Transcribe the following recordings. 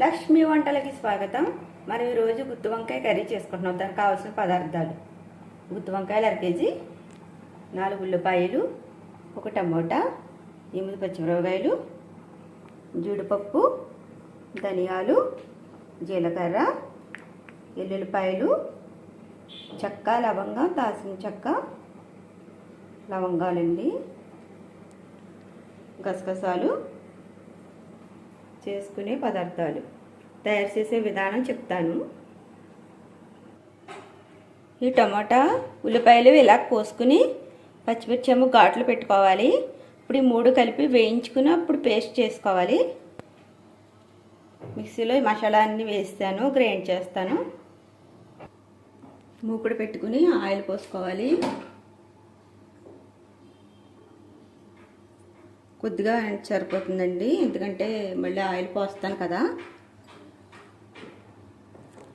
లక్ష్మీ వంటలకి స్వాగతం. మనం ఈరోజు గుత్తి వంకాయ కర్రీ చేసుకుంటున్నాం. దానికి కావాల్సిన పదార్థాలు. గుత్తి వంకాయలు అర కేజీ నాలుగు ఉల్లిపాయలు ఒక టమోటా ఎనిమిది పచ్చిమిరపకాయలు జీడిపప్పు ధనియాలు జీలకర్ర ఎల్లుల్లిపాయలు చెక్క లవంగం దాసిన చెక్క లవంగాలండి గసగసాలు చేసుకునే పదార్థాలు. తయారు చేసే విధానం చెప్తాను. ఈ టమాటా ఉల్లిపాయలు ఇలా కోసుకుని పచ్చిమిర్చి ఏమో ఘాట్లు పెట్టుకోవాలి. ఇప్పుడు ఈ మూడు కలిపి వేయించుకుని అప్పుడు పేస్ట్ చేసుకోవాలి. మిక్సీలో ఈ మసాలా అన్నీ వేస్తాను గ్రైండ్ చేస్తాను. మూకుడు పెట్టుకుని ఆయిల్ పోసుకోవాలి. కొద్దిగా సరిపోతుందండి. ఎందుకంటే మళ్ళీ ఆయిల్ పోస్తాను కదా.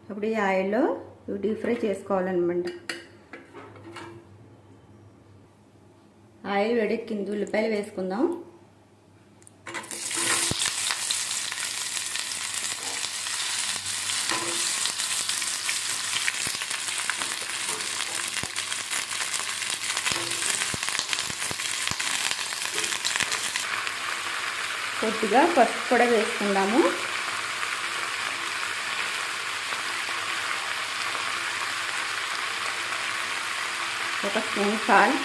అప్పుడు ఈ ఆయిల్లో డీప్ ఫ్రై చేసుకోవాలన్నమాట. ఆయిల్ వేడెక్కింది. ఉల్లిపాయలు వేసుకుందాం. కొద్దిగా పసుపు కూడా వేసుకుందాము. ఒక స్పూన్ సాల్ట్.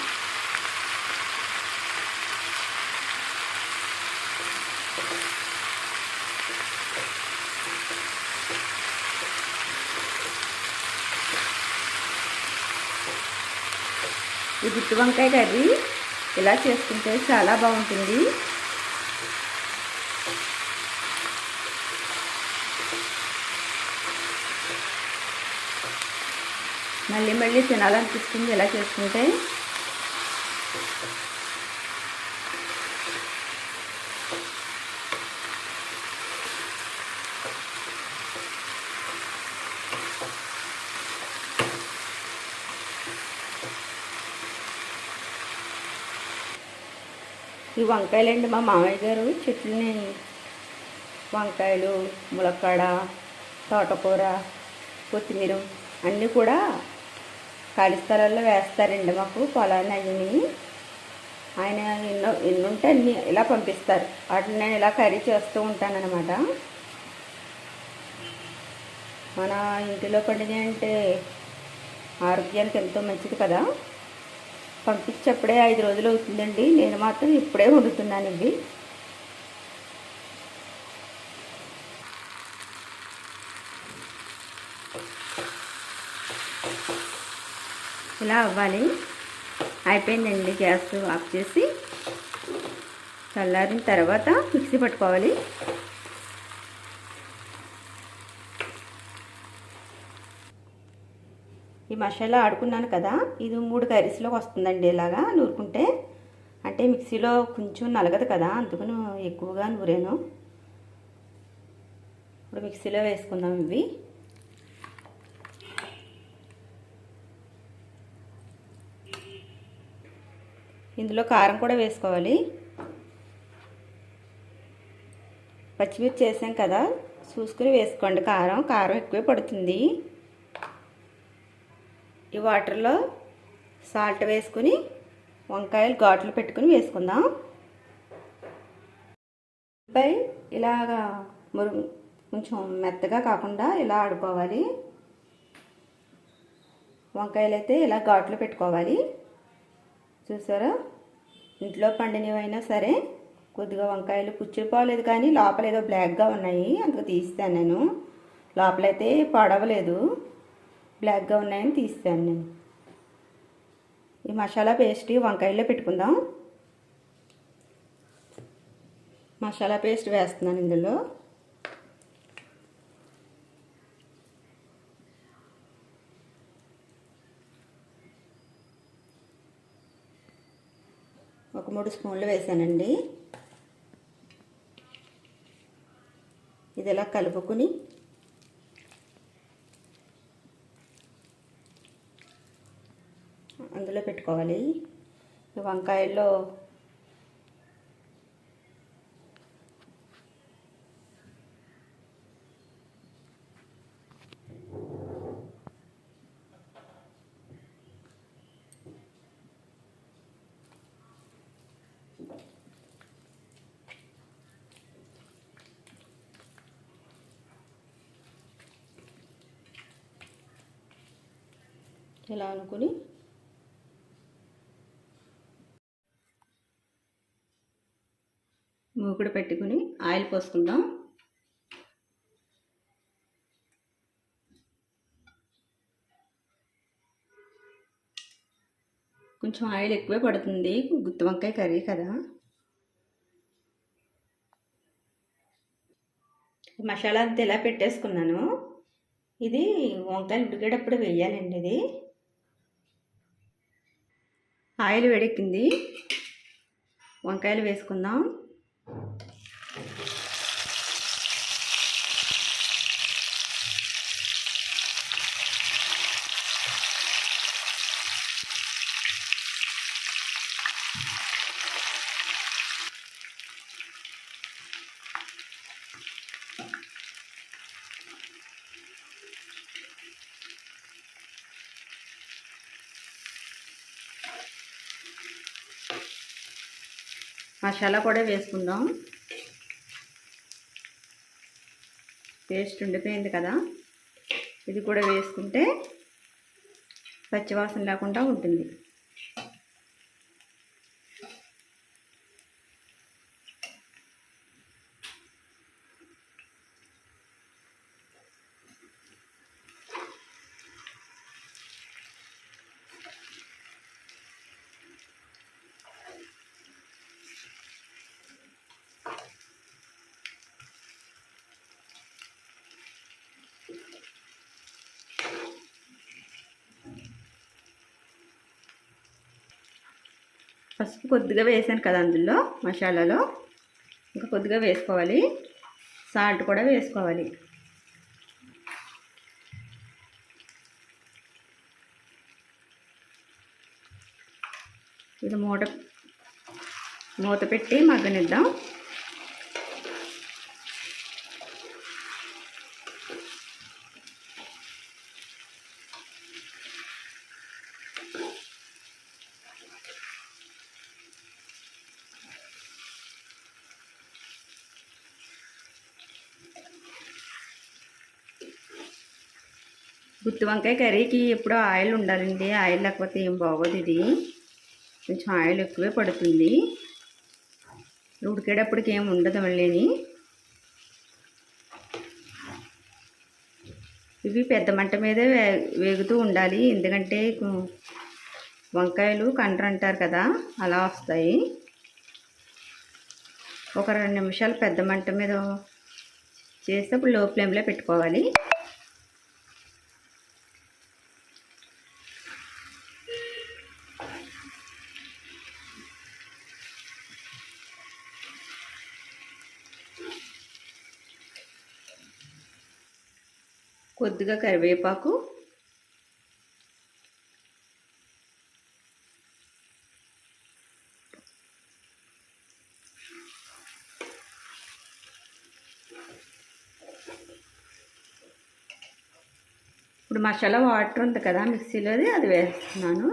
ఈ గుత్తి వంకాయ కర్రీ ఇలా చేసుకుంటే చాలా బాగుంటుంది. మళ్ళీ మళ్ళీ తినాలనిపిస్తుంది ఇలా చేసుకుంటే. ఈ వంకాయలండి మా మామయ్య గారు చెట్లని వంకాయలు ములక్కాడ తోటకూర కొత్తిమీర అన్నీ కూడా ఖాళీ స్థలాల్లో వేస్తారండి మాకు పొలాన్ని అయ్యి ఆయన ఎన్నో ఎన్నుంటే ఉంటే అన్ని ఇలా పంపిస్తారు. వాటిని నేను ఇలా కర్రీ చేస్తూ ఉంటానన్నమాట. మన ఇంటిలో పండినవి అంటే ఆరోగ్యానికి ఎంతో మంచిది కదా. పంపించప్పుడే ఐదు రోజులు అవుతుందండి. నేను మాత్రం ఇప్పుడే వండుతున్నాను ఇవి ఇలా అవ్వాలి. అయిపోయిందండి గ్యాస్ ఆఫ్ చేసి. చల్లారిన తర్వాత మిక్సీ పట్టుకోవాలి. ఈ మసాలా ఆడుకున్నాను కదా ఇది మూడు కర్రీస్లోకి వస్తుందండి ఇలాగా నూరుకుంటే. అంటే మిక్సీలో కొంచెం నలగదు కదా అందుకని ఎక్కువగా నూరాను. ఇప్పుడు మిక్సీలో వేసుకుందాం ఇవి. ఇందులో కారం కూడా వేసుకోవాలి. పచ్చిమిర్చి వేసాం కదా చూసుకుని వేసుకోండి. కారం కారం ఎక్కువే పడుతుంది. ఈ వాటర్లో సాల్ట్ వేసుకుని వంకాయలు ఘాట్లు పెట్టుకుని వేసుకుందాం. పై ఇలాగా మురుగు కొంచెం మెత్తగా కాకుండా ఇలా ఆడుకోవాలి. వంకాయలు అయితే ఇలా ఘాట్లు పెట్టుకోవాలి. చూసారా? ఇంట్లో పండినవైనా సరే కొద్దిగా వంకాయలు పుచ్చిపోలేదు కానీ లోపల ఏదో బ్లాక్గా ఉన్నాయి. అందుకు తీస్తాను నేను. లోపలైతే పడవలేదు. బ్లాక్గా ఉన్నాయని తీస్తాను నేను. ఈ మసాలా పేస్ట్ వంకాయల్లో పెట్టుకుందాం. మసాలా పేస్ట్ వేస్తున్నాను ఇందులో ఒక మూడు స్పూన్లు వేసానండి. ఇది ఇలా కలుపుకుని అందులో పెట్టుకోవాలి. వంకాయల్లో ఇలా అనుకుని మూకుడు పెట్టుకుని ఆయిల్ పోసుకుందాం. కొంచెం ఆయిల్ ఎక్కువే పడుతుంది. గుత్తి వంకాయ కర్రీ కదా. మసాలా అంతా ఇలా పెట్టేసుకున్నాను. ఇది వంకాయలు ఉడికేటప్పుడు వేయాలండి ఇది. ఆయిల్ వేడెక్కింది. వంకాయలు వేసుకుందాం. మసాలా కూడా వేసుకుందాం. పేస్ట్ ఉండిపోయింది కదా. ఇది కూడా వేసుకుంటే పచ్చివాసన లేకుండా ఉంటుంది. పసుపు కొద్దిగా వేసాను కదా అందులో మసాలాలో. ఇంకా కొద్దిగా వేసుకోవాలి. సాల్ట్ కూడా వేసుకోవాలి. ఇది మూట మూత పెట్టి మగ్గనిద్దాం. గుత్తి వంకాయ కర్రీకి ఎప్పుడూ ఆయిల్ ఉండాలండి. ఆయిల్ లేకపోతే ఏం బాగోదు ఇది. కొంచెం ఆయిల్ ఎక్కువే పడుతుంది. ఉడికేటప్పటికి ఏం ఉండదు మళ్ళీని ఇవి పెద్ద మంట మీదే వేగుతూ ఉండాలి. ఎందుకంటే వంకాయలు కండ్ర అంటారు కదా అలా వస్తాయి. ఒక రెండు నిమిషాలు పెద్ద మంట మీద చేస్తే అప్పుడు లో ఫ్లేమ్లో పెట్టుకోవాలి. కొద్దిగా కరివేపాకు. ఇప్పుడు మసాలా వాటర్ ఉంది కదా మిక్సీలోది అది వేస్తున్నాను.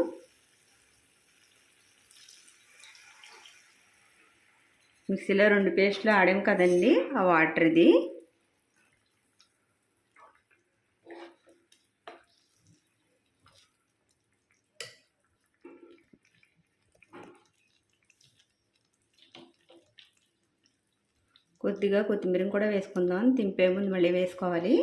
మిక్సీలో రెండు పేస్ట్లు ఆడాం కదండి ఆ వాటర్ ఇది కొద్దిగా కొత్తిమీర కూడా వేసుకుందాం. దింపే ముందు మళ్ళీ వేసుకోవాలి.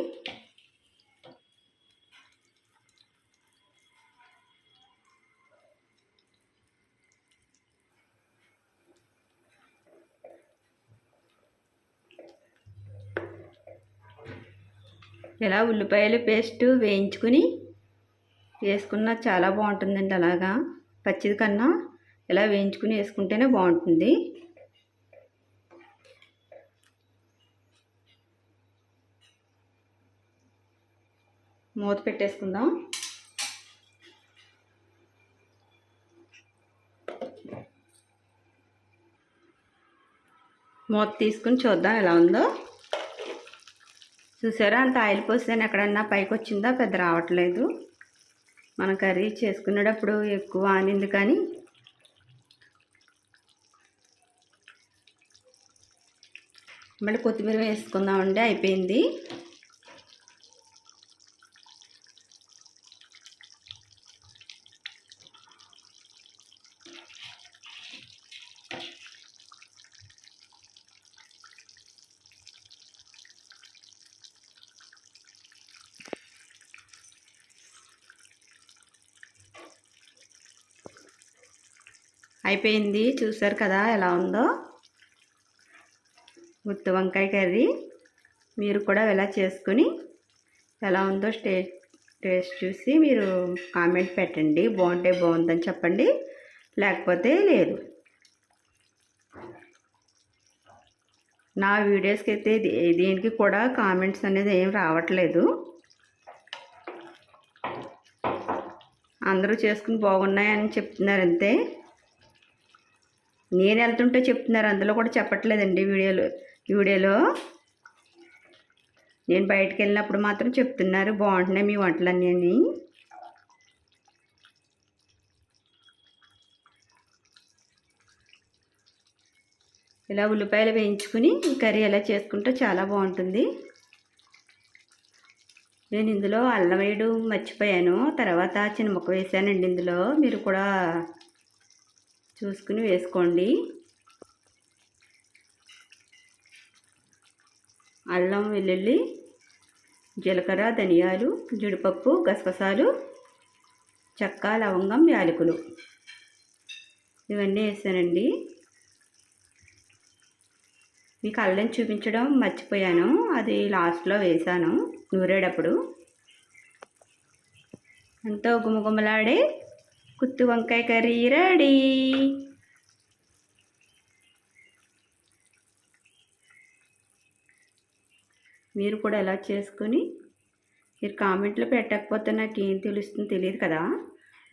ఇలా ఉల్లిపాయలు పేస్ట్ వేయించుకుని వేసుకున్న చాలా బాగుంటుందండి అలాగా. పచ్చిది కన్నా ఇలా వేయించుకుని వేసుకుంటేనే బాగుంటుంది. మూత పెట్టేసుకుందాం. మూత తీసుకుని చూద్దాం ఎలా ఉందో. చూసారా? అంత ఆయిల్ పోసాను ఎక్కడన్నా పైకి వచ్చిందా పెద్ద రావట్లేదు. మన కర్రీ చేసుకునేటప్పుడు ఎక్కువ ఆనింది కానీ. మళ్ళీ కొత్తిమీర వేసుకుందామండి. అయిపోయింది. అయిపోయింది. చూసారు కదా ఎలా ఉందో? గుత్తి వంకాయ కర్రీ. మీరు కూడా ఇలా చేసుకుని ఎలా ఉందో స్టే టేస్ట్ చూసి మీరు కామెంట్ పెట్టండి. బాగుంటే బాగుందని చెప్పండి. లేకపోతే లేదు. నా వీడియోస్కి అయితే దే- దీనికి కూడా కామెంట్స్ అనేది ఏం రావట్లేదు. అందరూ చేసుకుని బాగున్నాయని చెప్తున్నారు అంతే. నేను వెళ్తుంటే చెప్తున్నారు. అందులో కూడా చెప్పట్లేదండి వీడియోలో. వీడియోలో నేను బయటకు వెళ్ళినప్పుడు మాత్రం చెప్తున్నారు. బాగుంటున్నాయి మీ వంటలన్నీ అని. ఇలా ఉల్లిపాయలు వేయించుకుని కర్రీ ఎలా చేసుకుంటే చాలా బాగుంటుంది. నేను ఇందులో అల్లం వేయడం మర్చిపోయాను. తర్వాత చిన్న ముక్క వేసానండి ఇందులో. మీరు కూడా చూసుకుని వేసుకోండి. అల్లం వెల్లుల్లి జీలకర్ర ధనియాలు జీడిపప్పు గసగసాలు చెక్క లవంగం యాలకులు. ఇవన్నీ వేసానండి. మీకు అల్లం చూపించడం మర్చిపోయాను. అది లాస్ట్లో వేసాను నూరేటప్పుడు. ఎంతో గుమగుమలాడే కుత్తు వంకాయ కర్రీ రెడీ. మీరు కూడా ఎలా చేసుకొని మీరు కామెంట్లో పెట్టకపోతే నాకు ఏం తెలుస్తుందో తెలియదు కదా.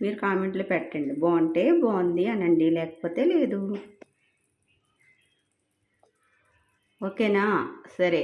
మీరు కామెంట్లో పెట్టండి. బాగుంటే బాగుంది అనండి లేకపోతే లేదు. ఓకేనా? సరే.